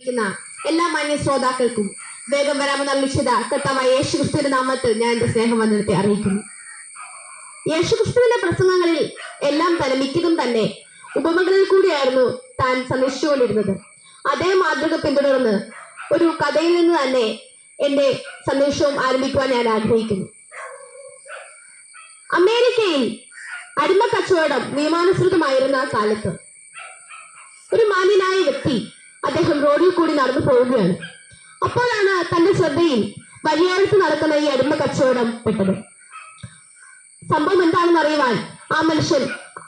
എല്ലാ മാന്യ ശ്രോതാക്കൾക്കും വേഗം വരാമെന്ന നിശ്ചിത കൃത്യമായ യേശുക്രിസ്തുവിന്റെ നാമത്തിൽ ഞാൻ എന്റെ സ്നേഹവന്ദനത്തെ അറിയിക്കുന്നു. യേശു ക്രിസ്തുവിന്റെ പ്രസംഗങ്ങളിൽ എല്ലാം തന്നെ മിക്കതും തന്നെ ഉപമകളിൽ കൂടിയായിരുന്നു താൻ സന്ദേശിച്ചുകൊണ്ടിരുന്നത്. അതേ മാതൃക പിന്തുടർന്ന് ഒരു കഥയിൽ നിന്ന് തന്നെ എന്റെ സന്ദേശവും ആരംഭിക്കുവാൻ ഞാൻ ആഗ്രഹിക്കുന്നു. അമേരിക്കയിൽ അടിമ കച്ചവടം നിയമാനുസൃതമായിരുന്ന കാലത്ത് ഒരു മാന്യനായ വ്യക്തി അദ്ദേഹം റോഡിൽ കൂടി നടന്നു പോവുകയാണ്. അപ്പോഴാണ് തന്റെ ശ്രദ്ധയിൽ വലിയാഴ്ച നടക്കുന്ന ഈ അടിമ കച്ചവടം പെട്ടത്. സംഭവം എന്താണെന്ന് അറിയുവാൻ ആ മനുഷ്യൻ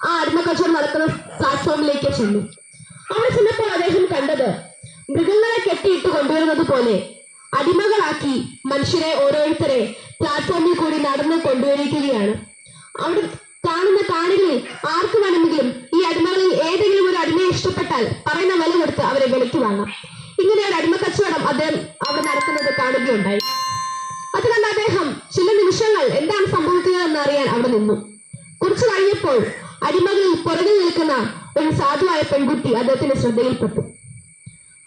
ആ അടിമ കച്ചവടം നടക്കുന്ന പ്ലാറ്റ്ഫോമിലേക്ക് ചെന്നു. അവിടെ ചെന്നപ്പോൾ അദ്ദേഹം കണ്ടത് മൃഗങ്ങളെ കെട്ടിയിട്ട് കൊണ്ടുവരുന്നത് പോലെ അടിമകളാക്കി മനുഷ്യരെ ഓരോരുത്തരെ പ്ലാറ്റ്ഫോമിൽ കൂടി നടന്ന് കൊണ്ടുവരികയാണ്. അവിടെ കാണുന്ന കാണികളിൽ ആർക്ക് വേണമെങ്കിലും ഈ അടിമകളിൽ ഏതെങ്കിലും ഒരു അടിമയെ ഇഷ്ടപ്പെട്ടാൽ പറയുന്ന വില കൊടുത്ത് അവരെ വിലക്ക് വാങ്ങാം. ഇങ്ങനെ ഒരു അടിമ കച്ചവടം അദ്ദേഹം അവിടെ നടക്കുന്നത് കാണുകയുണ്ടായി. അത് കണ്ട അദ്ദേഹം ചില നിമിഷങ്ങൾ എന്താണ് സംഭവിക്കുന്നത് എന്ന് അറിയാൻ അവിടെ നിന്നു. കുറച്ചു കഴിഞ്ഞപ്പോൾ അടിമകളിൽ പുറകിൽ നിൽക്കുന്ന ഒരു സാധുവായ പെൺകുട്ടി അദ്ദേഹത്തിന്റെ ശ്രദ്ധയിൽപ്പെട്ടു.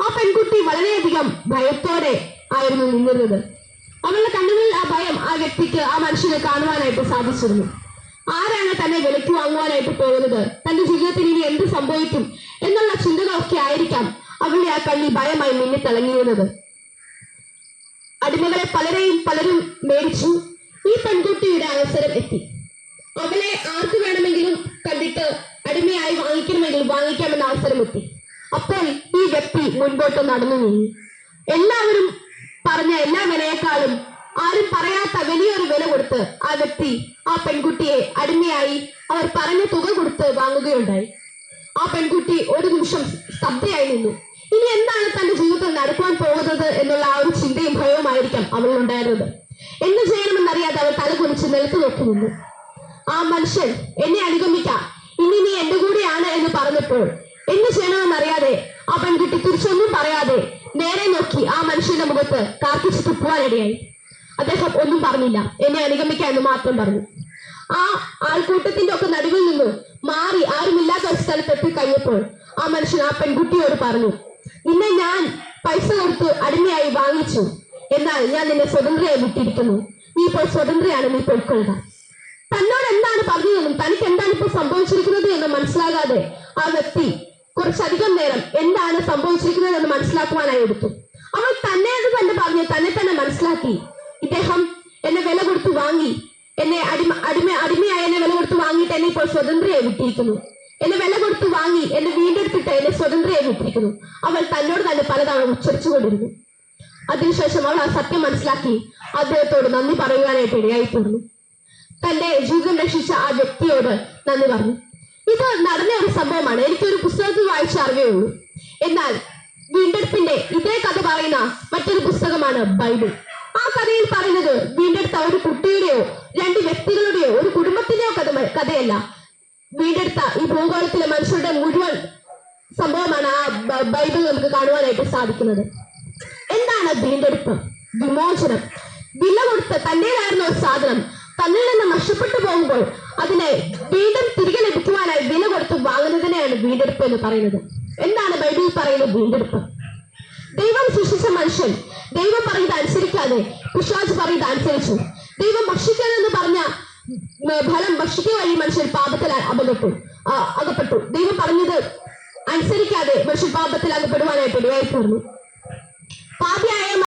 ആ പെൺകുട്ടി വളരെയധികം ഭയത്തോടെ ആയിരുന്നു നിന്നിരുന്നത്. അവളുടെ കണ്ണുകളിൽ ആ ഭയം ആ വ്യക്തിക്ക് ആ മനുഷ്യനെ കാണുവാനായിട്ട് സാധിച്ചിരുന്നു. ആരാണ് തന്നെ വിലയ്ക്ക് വാങ്ങുവാനായിട്ട് പോകുന്നത്? തന്റെ ജീവിതത്തിൽ ഇനി എന്ത് സംഭവിക്കും എന്നുള്ള ചിന്തകളൊക്കെ ആയിരിക്കാം അവളുടെ ആ കണ്ണിൽ ഭയമായി മിന്നി തിളങ്ങിയിരുന്നത് അടിമകളെ പലരെയും പലരും മേടിച്ചു. ഈ പെൺകുട്ടിയുടെ അവസരം എത്തി. അവളെ ആർക്ക് വേണമെങ്കിലും കണ്ടിട്ട് അടിമയായി വാങ്ങിക്കണമെങ്കിൽ വാങ്ങിക്കാമെന്ന അവസരം എത്തി. അപ്പോൾ ഈ വ്യക്തി മുൻപോട്ട് നടന്നു നീങ്ങി എല്ലാവരും പറഞ്ഞ എല്ലാ വിലയേക്കാളും ആരും പറയാത്ത വലിയൊരു വില കൊടുത്ത് ആ വ്യക്തി ആ പെൺകുട്ടിയെ അടിമയായി അവർ പറഞ്ഞ തുക കൊടുത്ത് വാങ്ങുകയുണ്ടായി. ആ പെൺകുട്ടി ഒരു നിമിഷം സ്തബ്ധയായി നിന്നു. ഇനി എന്താണ് തന്റെ ജീവിതത്തിൽ നടക്കുവാൻ പോകുന്നത് എന്നുള്ള ആ ഒരു ചിന്തയും ഭയവുമായിരിക്കാം അവളിലുണ്ടായിരുന്നത് എന്ത് ചെയ്യണമെന്നറിയാതെ അവൾ തല കുനിച്ച് നിലത്ത് നോക്കി നിന്നു. ആ മനുഷ്യൻ എന്നെ അനുഗമിക്കാം. ഇനി നീ എന്റെ കൂടെയാണ് എന്ന് പറഞ്ഞപ്പോൾ എന്ത് ചെയ്യണമെന്നറിയാതെ ആ പെൺകുട്ടി തിരിച്ചൊന്നും പറയാതെ നേരെ നോക്കി ആ മനുഷ്യന്റെ മുഖത്ത് കാർക്കിച്ച് തുപ്പുവാനിടയായി അദ്ദേഹം ഒന്നും പറഞ്ഞില്ല. എന്നെ അനുഗമിക്കാൻ എന്ന് മാത്രം പറഞ്ഞു. ആ ആൾക്കൂട്ടത്തിന്റെ ഒക്കെ നടുവിൽ നിന്ന് മാറി ആരുമില്ലാത്ത ഒരു സ്ഥലത്ത് എത്തിക്കഴിഞ്ഞപ്പോൾ ആ മനുഷ്യൻ ആ പെൺകുട്ടിയോട് പറഞ്ഞു നിന്നെ ഞാൻ പൈസ കൊടുത്ത് അടിമയായി വാങ്ങിച്ചു. എന്നാൽ ഞാൻ നിന്നെ സ്വതന്ത്രയായി വിട്ടിരിക്കുന്നു. നീ ഇപ്പോൾ സ്വതന്ത്രയാണ് നീ പൊയ്ക്കൊള്ളുക. തന്നോട് എന്താണ് പറഞ്ഞതെന്നും തനിക്ക് എന്താണ് ഇപ്പോൾ സംഭവിച്ചിരിക്കുന്നത് എന്ന് മനസ്സിലാകാതെ ആ വ്യക്തി കുറച്ചധികം നേരം എന്താണ് സംഭവിച്ചിരിക്കുന്നത് എന്ന് മനസ്സിലാക്കുവാനായി എടുത്തു. അവൾ തന്നെ അത് തന്നെ പറഞ്ഞ് തന്നെ തന്നെ മനസ്സിലാക്കി. വാങ്ങി. എന്നെ അടിമ അടിമ അടിമയായി എന്നെ വില കൊടുത്ത് വാങ്ങിയിട്ട് എന്നെ ഇപ്പോൾ സ്വതന്ത്രയായി വിട്ടിരിക്കുന്നു. എന്നെ വില കൊടുത്ത് വാങ്ങി എന്നെ വീണ്ടെടുത്തിട്ട് എന്നെ സ്വതന്ത്രയായി വിട്ടിരിക്കുന്നു. അവൾ തന്നോട് തന്നെ പലതവണ ഉച്ചരിച്ചുകൊണ്ടിരുന്നു. അതിനുശേഷം അവൾ ആ സത്യം മനസ്സിലാക്കി അദ്ദേഹത്തോട് നന്ദി പറയുവാനായിട്ട് ഇടയായി തീർന്നു തന്റെ ജീവിതം രക്ഷിച്ച ആ വ്യക്തിയോട് നന്ദി പറഞ്ഞു. ഇത് നടന്ന ഒരു സംഭവമാണ്. എനിക്കൊരു പുസ്തകത്തിൽ വായിച്ച അറിവേ ഉള്ളൂ. എന്നാൽ വീണ്ടെടുപ്പിന്റെ ഇതേ കഥ പറയുന്ന മറ്റൊരു പുസ്തകമാണ് ബൈബിൾ. ആ കഥയിൽ പറയുന്നത് വീണ്ടെടുത്ത ഒരു കുട്ടിയുടെയോ രണ്ട് വ്യക്തികളുടെയോ ഒരു കുടുംബത്തിന്റെയോ കഥ കഥയല്ല. വീണ്ടെടുത്ത ഈ ഭൂഗോളത്തിലെ മനുഷ്യരുടെ മുഴുവൻ സംഭവമാണ് ആ ബൈബിൾ നമുക്ക് കാണുവാനായിട്ട് സാധിക്കുന്നത്. എന്താണ് വീണ്ടെടുപ്പ് വിമോചനം. വില കൊടുത്ത് തന്റേതായിരുന്ന ഒരു സാധനം തന്നിൽ നിന്ന് നഷ്ടപ്പെട്ടു പോകുമ്പോൾ അതിനെ വീണ്ടും തിരികെ ലഭിക്കുവാനായി വില കൊടുത്ത് വാങ്ങുന്നതിനെയാണ് വീണ്ടെടുപ്പ് എന്ന് പറയുന്നത്. എന്താണ് ബൈബിളിൽ പറയുന്നത് വീണ്ടെടുപ്പ് ദൈവം സൃഷ്ടിച്ച മനുഷ്യൻ ദൈവം പറയുന്നത് അനുസരിക്കാതെ പിശാജ് പറയുന്നത് അനുസരിച്ചു. ദൈവം ഭക്ഷിക്കാനെന്ന് പറഞ്ഞ ഫലം ഭക്ഷിക്കുക വഴി മനുഷ്യൻ പാപത്തിൽ അകപ്പെട്ടു. അകപ്പെട്ടു. ദൈവം പറഞ്ഞത് അനുസരിക്കാതെ മനുഷ്യൻ പാപത്തിൽ അകപ്പെടുവാനായിട്ട് ഇടയായി പാപിയായ